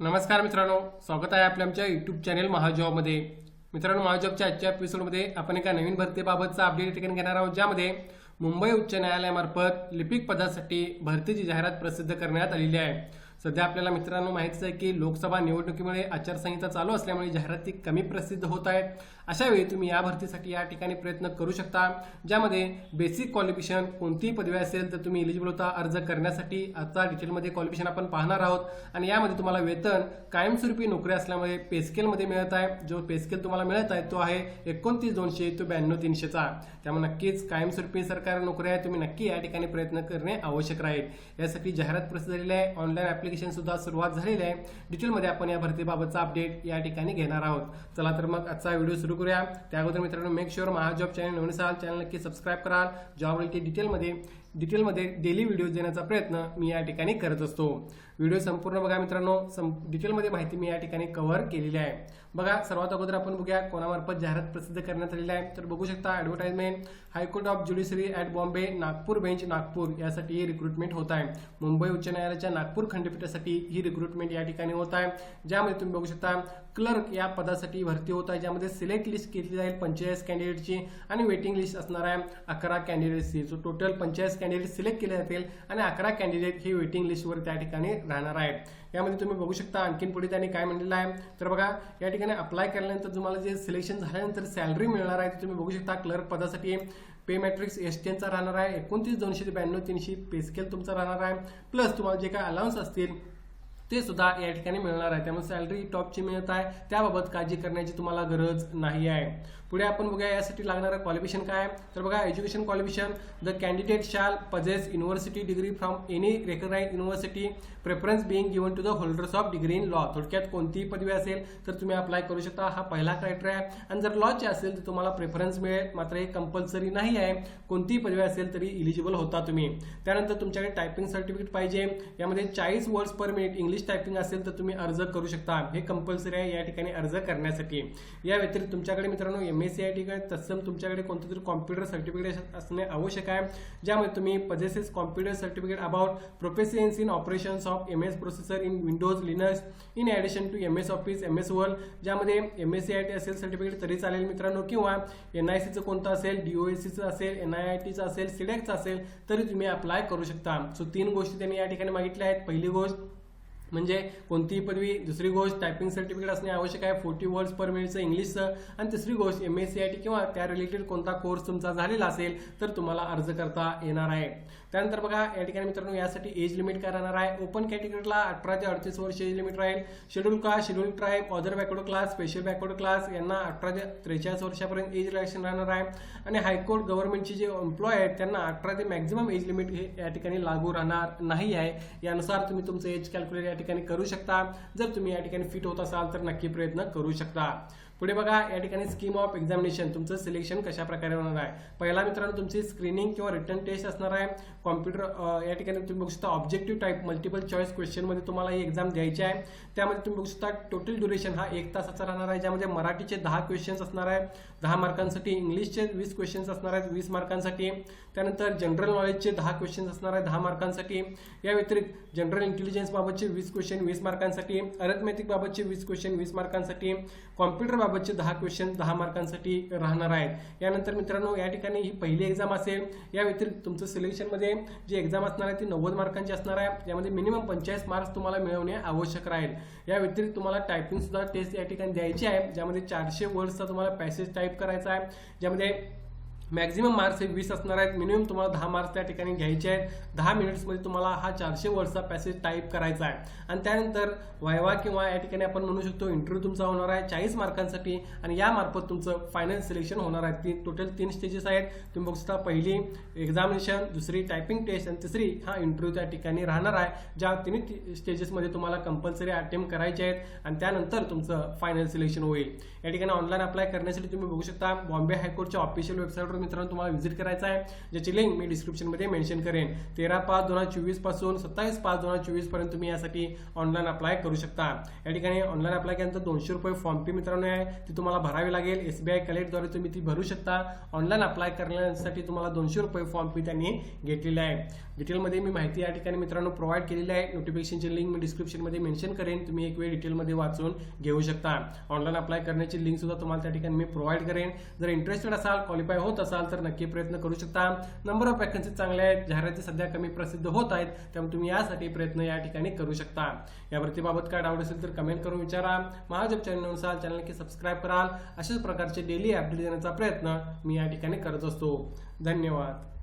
नमस्कार मित्रांनो स्वागत आहे आपल्या आमच्या युट्यूब चॅनेल महाजॉबमध्ये मित्रांनो महाजॉबच्या आजच्या एपिसोडमध्ये आपण एका नवीन भरतीबाबतचा अपडेट ठिकाणी घेणार आहोत ज्यामध्ये मुंबई उच्च न्यायालयामार्फत लिपिक पदासाठी भरतीची जाहिरात प्रसिद्ध करण्यात आलेली आहे. सध्या आपल्याला मित्रांनो माहितीच आहे की लोकसभा निवडणुकीमुळे आचारसंहिता चालू असल्यामुळे जाहिराती कमी प्रसिद्ध होत आहेत. अशा वेळी तुम्ही या भरतीसाठी या ठिकाणी प्रयत्न करू शकता ज्यामध्ये बेसिक क्वालिफिकेशन कोणतीही पदवी असेल तर तुम्ही इलिजिबल होता अर्ज करण्यासाठी. आता डिटेलमध्ये क्वालिफिकेशन आपण पाहणार आहोत आणि यामध्ये तुम्हाला वेतन कायमस्वरूपी नोकरी असल्यामुळे पेस्केलमध्ये मिळत आहे. जो पेस्केल तुम्हाला मिळत आहे तो आहे एकोणतीस दोनशे तो ब्याण्णव तीनशेचा त्यामुळे नक्कीच कायमस्वरूपी सरकारी नोकरी आहे. तुम्ही नक्की या ठिकाणी प्रयत्न करणे आवश्यक राहील. यासाठी जाहिरात प्रसिद्ध झालेली आहे. ऑनलाईन ऍप्लिकेशन सुद्धा सुरुवात झालेली आहे. डिटेलमध्ये आपण या भरतीबाबतचा अपडेट या ठिकाणी घेणार आहोत. चला तर मग आजचा व्हिडिओ सुरू करूया. त्या अगोदर मित्रांनो मेक शुअर महाजॉब चॅनल नवीन असाल चॅनल नक्की सबस्क्राईब कराल. जॉब रिलेटेड डिटेलमध्ये डिटेलमध्ये डेली व्हिडिओ देण्याचा प्रयत्न मी या ठिकाणी करत असतो. व्हिडिओ संपूर्ण बघा मित्रांनो. सं डिटेलमध्ये माहिती मी या ठिकाणी कव्हर केलेली आहे. बघा सर्वात अगोदर आपण बघूया कोणामार्फत जाहिरात प्रसिद्ध करण्यात आलेली आहे. तर बघू शकता advertisement high court of judiciary at Bombay Nagpur bench Nagpur यासाठी ही रिक्रुटमेंट होत आहे. मुंबई उच्च न्यायालयाच्या नागपूर खंडपीठासाठी ही रिक्रुटमेंट या ठिकाणी होत आहे. ज्यामध्ये तुम्ही बघू शकता क्लर्क या पदासाठी भरती होत आहे ज्यामध्ये सिलेक्ट लिस्ट केली जाईल पंचेचाळीस कॅन्डिडेटची आणि वेटिंग लिस्ट असणार आहे अकरा कॅन्डिडेटची. जो टोटल पंचेचाळीस कॅन्डिडेट सिलेक्ट केले जातील आणि अकरा कॅन्डिडेट हे वेटिंग लिस्टवर त्या ठिकाणी राहणार आहेत. यामध्ये तुम्ही बघू शकता आणखीन पुढे त्यांनी काय म्हणलेलं आहे. तर बघा या ठिकाणी अप्लाय केल्यानंतर तुम्हाला जे सिलेक्शन झाल्यानंतर सॅलरी मिळणार आहे ते तुम्ही बघू शकता. क्लर्क पदासाठी पे मॅट्रिक्स एस टेनचा राहणार आहे. एकोणतीस दोनशे ते ब्याण्णव तीनशे पे स्केल तुमचा राहणार आहे. प्लस तुम्हाला जे काय अलाउन्स असतील ते सुद्धा या ठिकाणी मिळणार आहे. त्यामुळे सॅलरी टॉपची मिळत आहे. त्याबाबत काळजी करण्याची तुम्हाला गरज नाही आहे. पुढे आपण बघूया यासाठी लागणारं क्वालिफिकेशन काय आहे. तर बघा education qualification the candidate shall possess university degree from any recognise university preference being given to the holders of degree in law थोडक्यात कोणतीही पदवी असेल तर तुम्ही अप्लाय करू शकता. हा पहिला क्रायटेरिया आहे. आणि जर लॉचे असेल तर तुम्हाला प्रेफरन्स मिळेल. मात्र हे कंपल्सरी नाही आहे. कोणतीही पदवी असेल तरी इलिजिबल होता तुम्ही. त्यानंतर तुमच्याकडे टायपिंग सर्टिफिकेट पाहिजे. यामध्ये चाळीस words per minute English typing असेल तर तुम्ही अर्ज करू शकता. हे कंपल्सरी आहे या ठिकाणी अर्ज करण्यासाठी. या व्यतिरिक्त तुमच्याकडे मित्रांनो M S C I T तत्सम तुमच्याकडे कोणतं तरी कॉम्प्युटर सर्टिफिकेट असणे आवश्यक आहे. ज्यामध्ये तुम्ही possesses computer certificate about proficiency in operations of M S processor in Windows Linux in addition to M S Office M S Word ज्यामध्ये M S C I T असेल सर्टिफिकेट तरी चालेल मित्रांनो. किंवा एन आय सीचं कोणतं असेल D O S सीचं असेल एन आय आय टीचं असेल सिडेक्सचं असेल तरी तुम्ही अप्लाय करू शकता. सो तीन गोष्टी त्यांनी या ठिकाणी मागितल्या आहेत. पहिली गोष्ट म्हणजे कोणतीही पदवी दुसरी गोष्ट टायपिंग सर्टिफिकेट असणे आवश्यक आहे. फोर्टी वर्ड्स पर मिनिटचं इंग्लिशचं आणि तिसरी गोष्ट M S C I T किंवा त्या रिलेटेड कोणता कोर्स तुमचा झालेला असेल तर तुम्हाला अर्ज करता येणार आहे. त्यानंतर बघा या ठिकाणी मित्रांनो यासाठी एज लिमिट काय राहणार आहे? ओपन कॅटेगरीला अठरा ते अडतीस वर्ष एज लिमिट राहील. Schedule caste schedule tribe other backward class special backward class यांना अठरा ते त्रेचाळीस वर्षापर्यंत एज रिलॅक्शन राहणार आहे. आणि हायकोर्ट गव्हर्नमेंटचे जे एम्प्लॉय आहेत त्यांना अठरा ते मॅक्झिमम एज लिमिट हे या ठिकाणी लागू राहणार नाही आहे. यानुसार तुम्ही तुमचं एज कॅल्क्युलेट ठिकाणी करू शकता. जर तुम्ही या ठिकाणी फिट होत असाल तर नक्की प्रयत्न करू शकता. पुढे बघा या ठिकाणी स्कीम ऑफ एक्झामिनेशन तुमचं सिलेक्शन कशा प्रकारे होणार आहे? पहिला मित्रांनो तुमची स्क्रीनिंग किंवा रिटर्न टेस्ट असणार आहे. कॉम्प्युटर या ठिकाणी तुम्ही बघू शकता ऑब्जेक्टिव्ह टाईप मल्टिपल चॉईस क्वेश्चनमध्ये तुम्हाला ही एक्झाम द्यायची आहे. त्यामध्ये तुम्ही बघू शकता टोटल ड्युरेशन हा एक तासाचा राहणार आहे ज्यामध्ये मराठीचे दहा क्वेश्चन्स असणार आहे. दहा मार्कांसाठी इंग्लिशचे वीस क्वेश्चन्स असणार आहेत वीस मार्कांसाठी. त्यानंतर जनरल नॉलेजचे दहा क्वेश्चन्स असणार आहे दहा मार्कांसाठी. या व्यतिरिक्त जनरल इंटेलिजन्स बाबतचे वीस क्वेश्चन वीस मार्कांसाठी. अरेथमेटिक बाबतचे वीस क्वेश्चन वीस मार्कांसाठी. कॉम्प्युटर बाबतचे दहा क्वेश्चन दहा मार्कांसाठी राहणार आहेत. यानंतर मित्रांनो या ठिकाणी ही पहिली एक्झाम असेल. या व्यतिरिक्त तुमचं सिलेक्शनमध्ये जी एक्झाम असणार आहे ती नव्वद मार्कांची असणार आहे. यामध्ये मिनिमम पंचेचाळीस मार्क्स तुम्हाला मिळवणे आवश्यक राहील. या व्यतिरिक्त तुम्हाला टायपिंग सुद्धा टेस्ट या ठिकाणी द्यायची आहे. ज्यामध्ये चारशे वर्ड्सचा तुम्हाला पॅसेज टाईप करायचा आहे. ज्यामध्ये मॅक्झिमम मार्क्स हे वीस असणार आहेत. मिनिमम तुम्हाला दहा मार्क्स त्या ठिकाणी घ्यायचे आहेत. दहा मिनिट्समध्ये तुम्हाला हा चारशे वर्डचा पॅसेज टाईप करायचा आहे. आणि त्यानंतर वायवा किंवा या ठिकाणी आपण म्हणू शकतो इंटरव्ह्यू तुमचा होणार आहे चाळीस मार्कांसाठी आणि यामार्फत तुमचं फायनल सिलेक्शन होणार आहे. तीन टोटल तीन स्टेजेस आहेत. तुम्ही बघू शकता पहिली एक्झामिनेशन दुसरी टायपिंग टेस्ट आणि तिसरी हा इंटरव्ह्यू त्या ठिकाणी राहणार आहे. ज्या तिन्ही स्टेजेसमध्ये तुम्हाला कंपल्सरी अटेम्प्ट करायचे आहेत आणि त्यानंतर तुमचं फायनल सिलेक्शन होईल. या ठिकाणी ऑनलाईन अप्लाय करण्यासाठी तुम्ही बघू शकता. बॉम्बे हायकोर्टच्या ऑफिशियल वेबसाईटवर मित्रांनो तुम्हाला व्हिजिट करायचं आहे. ज्याची लिंक मी डिस्क्रिप्शनमध्ये मेन्शन करेन. तेरा पाच दोन हजार चोवीसपासून सत्तावीस पाच दोन हजार चोवीसपर्यंत तुम्ही यासाठी ऑनलाईन अप्लाय करू शकता. या ठिकाणी ऑनलाईन अप्लाय केल्यानंतर दोनशे रुपये फॉर्म फी मित्रांनो आहे. ती तुम्हाला भरावी लागेल. एसबीआय कलेक्टद्वारे तुम्ही ती भरू शकता. ऑनलाईन अप्लाय करण्यासाठी तुम्हाला दोनशे रुपये फॉर्म फी त्यांनी घेतलेली आहे. डिटेलमध्ये मी माहिती या ठिकाणी मित्रांनो प्रोव्हाइड केलेली आहे. नोटिफिकेशनची लिंक मी डिस्क्रिप्शनमध्ये मेन्शन करेन. तुम्ही एक वेळ डिटेलमध्ये वाचून घेऊ शकता. ऑनलाईन अप्लाय करण्याची लिंक सुद्धा तुम्हाला त्या ठिकाणी मी प्रोव्हाइड करेन. जर इंटरेस्टेड असाल क्वालिफाय होत असाल तर नक्की प्रयत्न करू शकता. नंबर ऑफ वॅकन्सी चांगल्या आहेत. जाहिराती सध्या कमी प्रसिद्ध होत आहेत. त्यामुळे तुम्ही यासाठी प्रयत्न या ठिकाणी करू शकता. या भरतीबाबत काय डाऊट असेल तर कमेंट करून विचारा. महाजब चॅनल असाल चॅनल नक्की सबस्क्राईब कराल. अशाच प्रकारचे डेली अपडेट देण्याचा प्रयत्न मी या ठिकाणी करत असतो. धन्यवाद.